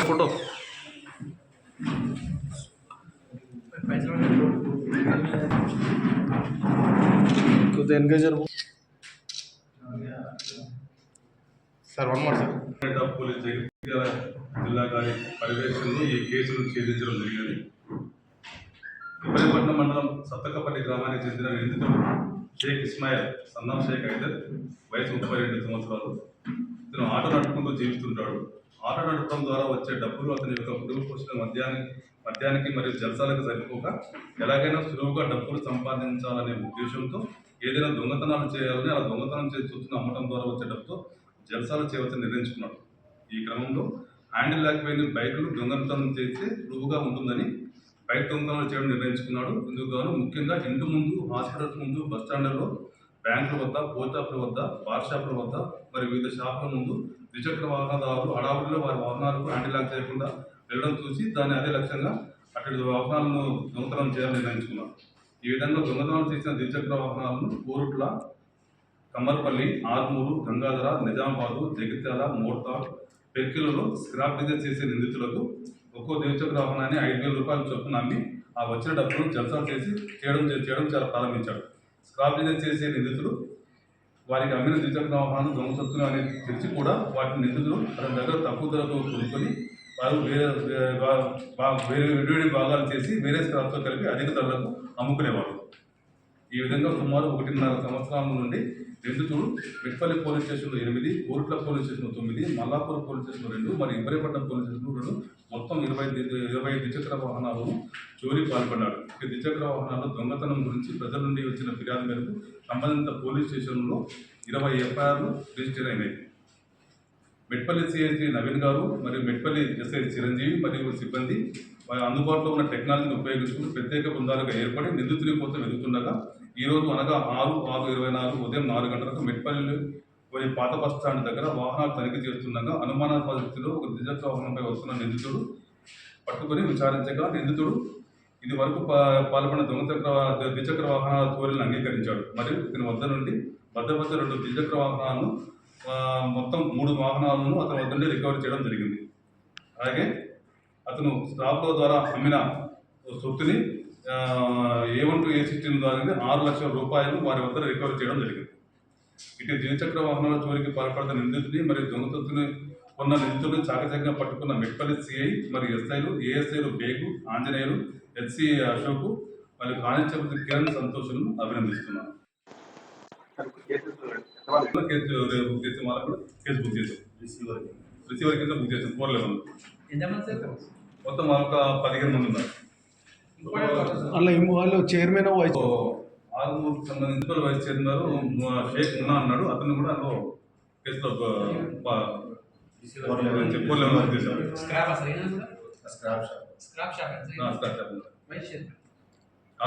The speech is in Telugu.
ఫోటో. కొద్దిగా ఎంకరేజ్ జరుపు sir one more sir police జిల్లా గారి పర్యవేక్షణలో ఈ కేసును ఛేదించడం జరిగింది ఇబ్బందిపట్నం మండలం సత్తకపల్లి గ్రామానికి చెందిన నిందితుడు షేక్ ఇస్మాయిల్. సన్నాం షేక్ అయితే వయసు ముప్పై రెండు సంవత్సరాలు. ఇతను ఆట నడుపుకుంటూ జీవిస్తుంటాడు. ఆట నడపడం ద్వారా వచ్చే డబ్బులు అతని యొక్క కుటుంబ పోషణ మద్యానికి మద్యానికి మరియు జలసాలకు సరిపోక ఎలాగైనా సులువుగా డబ్బులు సంపాదించాలనే ఉద్దేశంతో ఏదైనా దొంగతనాలు చేయాలని అలా దొంగతనం చేసి చూస్తున్న అమ్మటం ద్వారా వచ్చే డబ్బుతో జలసాలు చేయవచ్చని నిర్ణయించుకున్నాడు. ఈ క్రమంలో హ్యాండిల్ లేకపోయిన బైకులు దొంగతనం చేస్తే సులువుగా ఉంటుందని రైతు దొంగతనాలు చేయడం నిర్ణయించుకున్నాడు. ఇందుకు గాను ముఖ్యంగా ఇంటి ముందు హాస్పిటల్స్ ముందు బస్ బ్యాంకుల వద్ద పోస్ట్ వద్ద బార్ షాపుల వద్ద మరి వివిధ షాపుల ముందు ద్విచక్ర వాహనదారులు హడావుడిలో వారి వాహనాలకు హ్యాండిల్ లాక్ చేయకుండా వెళ్ళడం చూసి దాన్ని అదే లక్ష్యంగా అటువంటి వాహనాలను దొంగతనం చేయాలని నిర్ణయించుకున్నారు. ఈ విధంగా దొంగతనాలు చేసిన ద్విచక్ర వాహనాలను కోరుట్ల కమ్మర్పల్లి ఆర్మూరు గంగాధర నిజామాబాదు జగిత్యాల మోర్తాడ్ పెక్కిలలో స్క్రాప్ డిజైన్ చేసే నిందితులకు ఒక్కో ద్విచక్ర వాహనాన్ని ఐదు వేల రూపాయలు చొప్పున అమ్మి ఆ వచ్చిన డబ్బును జల్సా చేసి చేయడం చేయడం చాలా ప్రారంభించాడు. స్క్రాప్ బిజినెస్ చేసే నిందితులు వారికి అమ్మిన ద్విచక్ర వాహనాలు దొంగసత్తులు అనేది తెలిసి కూడా వాటి నిందితులు అతని దగ్గర తక్కువ ధరకు కొనుక్కొని వారు వేరే వేరే విడివిడి భాగాలు చేసి వేరే స్క్రాప్తో కలిపి అధిక ధరలకు అమ్ముకునేవారు ఈ విధంగా సుమారు ఒకటిన్నర సంవత్సరాల నుండి నిందితుడు మెట్పల్లి పోలీస్ స్టేషన్లో ఎనిమిది కోరుట్ల పోలీస్ స్టేషన్లో తొమ్మిది మల్లాపూర్ పోలీస్ స్టేషన్లో రెండు మరి ఇబ్రహీపట్నం పోలీస్ స్టేషన్లో రెండు. మొత్తం ఇరవై ఇరవై ద్విచక్ర వాహనాలు చోరీ పాల్పడ్డాడు ఈ ద్విచక్ర వాహనాల దొంగతనం గురించి ప్రజల నుండి వచ్చిన ఫిర్యాదు మేరకు సంబంధిత పోలీస్ స్టేషన్లో ఇరవై ఎఫ్ఐఆర్లు రిజిస్టర్ అయినాయి. మెట్పల్లి సిఐసి నవీన్ గారు మరియు మెట్పల్లి ఎస్ఐ చిరంజీవి మరియు సిబ్బంది వారి అందుబాటులో ఉన్న టెక్నాలజీని ఉపయోగించుకుని ప్రత్యేక బృందాలుగా ఏర్పడి నిందితుని కోసం వెతుకుతుండగా ఈరోజు అనగా ఆరు ఆరు ఇరవై నాలుగు ఉదయం నాలుగు గంటలకు మెట్పల్లి పోయి పాత బస్ స్టాండ్ దగ్గర వాహనాలు తనిఖీ చేస్తుండగా అనుమానాస్పద స్థితిలో ఒక ద్విచక్ర వాహనంపై వస్తున్న నిందితుడు పట్టుకొని విచారించగా నిందితుడు ఇది వరకు పాల్పడిన దొంగచక్ర ద్విచక్ర వాహనాల చోరీలను అంగీకరించాడు. మరియు ఇతని వద్ద నుండి భద్రపరిచ రెండు ద్విచక్ర వాహనాలను మొత్తం మూడు వాహనాలను అతని వద్ద నుండి రికవర్ చేయడం జరిగింది. అలాగే అతను స్టాప్లో ద్వారా అమ్మిన సొత్తుని A one two A sixteen ద్వారా ఆరు లక్షల రూపాయలు వారి వద్ద రికవర్ చేయడం జరిగింది. ఇటు ద్విచక్ర వాహనాల చోరికి పాల్పడిన నిందితుడిని మరియు దొంగతత్తుని కొన్న నిందితులను చాకచక్యంగా పట్టుకున్న మెట్పల్లి సిఐ మరియు ఎస్ఐలు ఏఎస్ఐలు బేగు ఆంజనేయులు ఎస్సీ అశోక్ మరియు కానిస్టేబుల్ కిరణ్ సంతోష్ను అభినందిస్తున్నాను. కేసు రేపు బుక్ చేసిన వాళ్ళకు కూడా కేసు బుక్ చేసాం. రిసీవర్ కింద బుక్ చేసాం ఫోర్ లెవెన్ మొత్తం ఒక పదిహేను మంది ఉన్నారు. అలా వాళ్ళు చైర్మన్ వైస్? సో ఆరుమూరుకు సంబంధించిన వైస్ చైర్మన్ షేక్ మున్నా అన్నాడు అతను కూడా అందులో కేసులో ఫోర్ లెవెన్ బుక్ చేశాం స్క్రాప్ షాప్ స్క్రాప్ షాప్ ఆ,